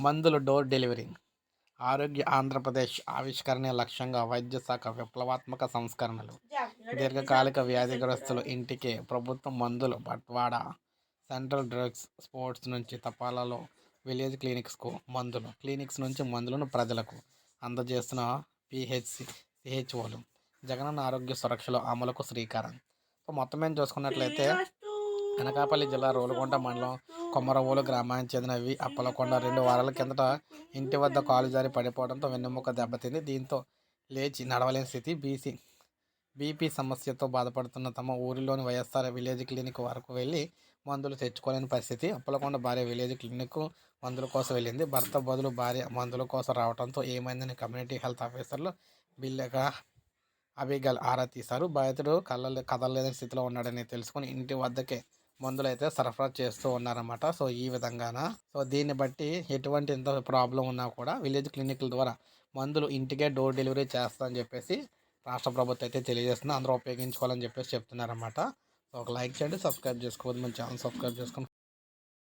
మందులు door delivery ఆరోగ్య ఆంధ్రప్రదేశ్ ఆవిష్కరణ లక్ష్యంగా వైద్య శాఖ విప్లవాత్మక సంస్కరణలు. దీర్ఘకాలిక వ్యాధిగ్రస్తులు ఇంటికే ప్రభుత్వం మందులు బట్వాడా సెంట్రల్ డ్రగ్స్ స్పోర్ట్స్ నుంచి తపాలాలో విలేజ్ క్లినిక్స్కు మందులు క్లినిక్స్ నుంచి మందులను ప్రజలకు అందజేస్తున్న పిహెచ్సి సిహెచ్ఓలు జగనన్న ఆరోగ్య సురక్షలో అమలుకు శ్రీకారం. సో మొత్తం ఏం చూసుకున్నట్లయితే అనకాపల్లి జిల్లా రోలుగుంట మండలం కొమరవోలు గ్రామానికి చెందినవి అప్పలకొండ రెండు వారాల కిందట ఇంటి వద్ద కాలు జారి పడిపోవడంతో వెన్నెముక దెబ్బతింది. దీంతో లేచి నడవలేని స్థితి. బీసీ బీపీ సమస్యతో బాధపడుతున్న తమ ఊరిలోని వైఎస్ఆర్ విలేజ్ క్లినిక్ వరకు వెళ్ళి మందులు తెచ్చుకోలేని పరిస్థితి. అప్పలకొండ భార్య విలేజ్ క్లినిక్ మందుల కోసం వెళ్ళింది. భర్త బదులు భార్య మందుల కోసం రావడంతో ఏమైందని కమ్యూనిటీ హెల్త్ ఆఫీసర్లు బిల్లగా అభిగల్ ఆరా తీశారు. బాధితుడు కళ్ళ కదలలేని స్థితిలో ఉన్నాడని తెలుసుకుని ఇంటి వద్దకే మందులు అయితే సరఫరా చేస్తూ ఉన్నారన్నమాట. సో ఈ విధంగాన? సో దీన్ని బట్టి ఎటువంటి ఎంత ప్రాబ్లం ఉన్నా కూడా విలేజ్ క్లినిక్ల ద్వారా మందులు ఇంటికే డోర్ డెలివరీ చేస్తా అని చెప్పేసి రాష్ట్ర ప్రభుత్వం అయితే తెలియజేస్తుంది. అందరూ ఉపయోగించుకోవాలని చెప్పేసి చెప్తున్నారన్నమాట. సో ఒక లైక్ చేయండి సబ్స్క్రైబ్ చేసుకోవద్దు. మన ఛానల్ సబ్స్క్రైబ్ చేసుకొని